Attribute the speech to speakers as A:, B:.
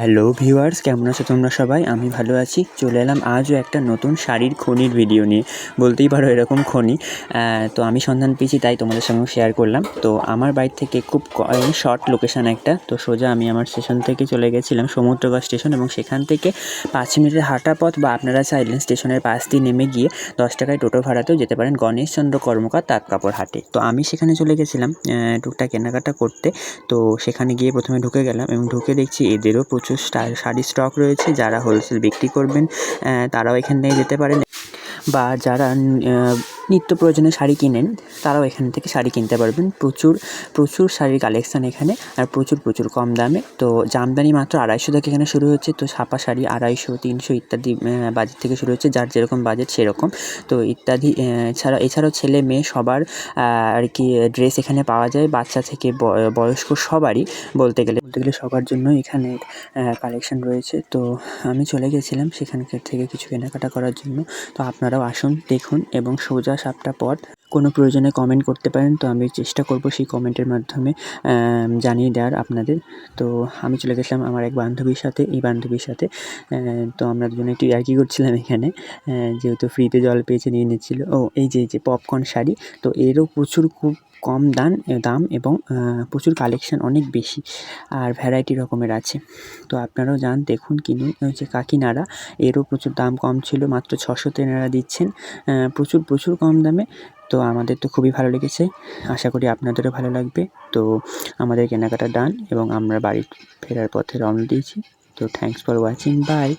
A: Hello viewers কেমন আছো তোমরা সবাই? আমি ভালো আছি। চলে এলাম আজও একটা নতুন শাড়ির খনির ভিডিও নিয়ে। বলতেই পারো এরকম খনি। তো আমি সন্ধান পেয়েছি তাই তোমাদের সঙ্গে শেয়ার করলাম। তো আমার বাড়ি থেকে খুব শর্ট লোকেশান একটা। তো সোজা আমি আমার স্টেশন থেকে চলে গেছিলাম সমুদ্রগড় স্টেশন এবং সেখান থেকে পাঁচ মিনিটের হাঁটা পথ বা আপনারা চাইলেন স্টেশনের পাশ দিয়ে নেমে গিয়ে দশ টাকায় টোটো ভাড়াতেও যেতে পারেন গণেশচন্দ্র কর্মকার তাঁত কাপড় হাটে। তো আমি সেখানে চলে গেছিলাম আহ, টুকটাক কেনাকাটা করতে। তো সেখানে গিয়ে প্রথমে ঢুকে গেলাম এবং ঢুকে দেখছি এদেরও প্রচুর স্টা- শাড়ি স্টক রয়েছে যারা হোলসেল বিক্রি করবেন তারাও এখান থেকে যেতে পারেন। বা যারা নিত্য প্রয়োজনীয় শাড়ি কিনেন, তারাও এখান থেকে শাড়ি কিনতে পারবেন। প্রচুর প্রচুর শাড়ির কালেকশান এখানে আর প্রচুর প্রচুর কম দামে। তো জামদানি মাত্র আড়াইশো থেকে এখানে শুরু হচ্ছে। তো ছাপা শাড়ি আড়াইশো, তিনশো ইত্যাদি বাজেট থেকে শুরু হচ্ছে। যার যেরকম বাজেট সেরকম। তো ইত্যাদি ছাড়া এছাড়াও ছেলে মেয়ে সবার আর কি ড্রেস এখানে পাওয়া যায়। বাচ্চা থেকে বয়স্ক সবারই বলতে গেলে বলতে গেলে সবার জন্য এখানে কালেকশন রয়েছে। তো আমি চলে গেছিলাম সেখানকার থেকে কিছু কেনাকাটা করার জন্য। তো আপনারাও আসুন, দেখুন এবং সোজা সাপটা পথ। কোনো প্রয়োজনে কমেন্ট করতে পারেন, তো আমি চেষ্টা করব সেই কমেন্টের মাধ্যমে জানিয়ে দেওয়ার আপনাদের। তো আমি চলে গেছিলাম আমার এক বান্ধবীর সাথে, এই বান্ধবীর সাথে তো আমরা দুজনে একটু ইয়ার্কি করছিলাম এখানে যেহেতু ফ্রিতে জল পেয়েছে, নিয়ে নিচ্ছিল। ও, এই যে এই যে পপকর্ন শাড়ি, তো এরও প্রচুর খুব কম দাম দাম এবং প্রচুর কালেকশান অনেক বেশি, আর ভ্যারাইটি রকমের আছে। তো আপনারাও যান, দেখুন, কিনুন হচ্ছে কাকিনাড়া এরও প্রচুর দাম কম ছিল, মাত্র ছশো তেনারা দিচ্ছেন প্রচুর প্রচুর কম দামে তো আমাদের তো খুবই ভালো লেগেছে। আশা করি আপনাদেরও ভালো লাগবে। তো আমাদের কেনাকাটা ডান এবং আমরা বাড়ি ফেরার পথে রওনা দিয়েছি। তো থ্যাংকস ফর ওয়াচিং বাই